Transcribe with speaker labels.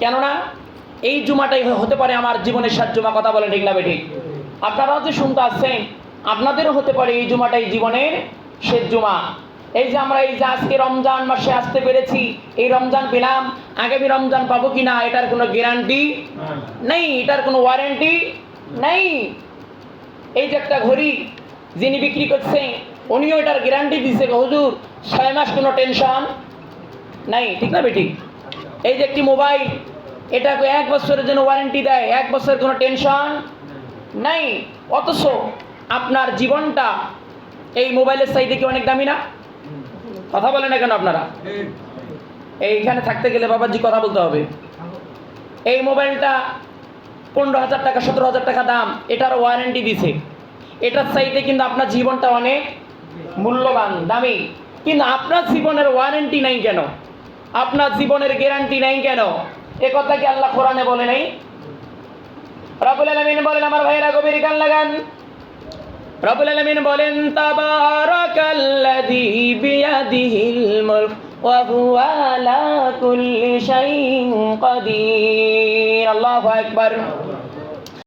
Speaker 1: কেননা এই জুমাটাই হতে পারে আমার জীবনের সাত জুমা, কথা বলেন ঠিক না বেটি আপনারাও যে শুনতে আসছেন, আপনাদেরও হতে পারে এই জুমাটাই জীবনের শেষ জুমা। এই যে আমরা এই যে আজকে রমজান মাসে আসতে পেরেছি, এই রমজান পেলাম আগামী রমজান পাবো কি না এটার কোনো গ্যারান্টি নেই, এটার কোনো ওয়ারেন্টি নেই। এই যে একটা ঘড়ি যিনি বিক্রি করছেন উনিও এটার গ্যারান্টি দিছে হুজুর, ছয় মাস কোনো টেনশন নাই, ঠিক না বেটি এই যে একটি মোবাইল, এটাকে এক বছরের জন্য ওয়ারেন্টি দেয়, এক বছরের কোনো টেনশন নাই। অথচ আপনার জীবনটা এই মোবাইলের চাইতে কি অনেক দামি না? কথা বলেন না কেন আপনারা? এইখানে থাকতে গেলে বাবাজি কথা বলতে হবে। এই মোবাইলটা পনেরো হাজার টাকা, সতেরো হাজার টাকা দাম, এটার ওয়ারেন্টি দিছে। এটার চাইতে কিন্তু আপনার জীবনটা অনেক মূল্যবান, দামি। কিন্তু আপনার জীবনের ওয়ারেন্টি নাই কেন? আপনার জীবনের গ্যারান্টি নাই কেন? এ কথা কি আল্লাহ কোরআনে বলে নাই? রাবুল আলমিন বলেন, আমার ভাইরা গভীর গান লাগান। রাবুল আলমিন বলেন, তাবারাকাল্লাযী বিয়াদিহিল মুলক ওয়া হুয়া আলা কুল্লি শাইইন কাদির। আল্লাহু আকবার।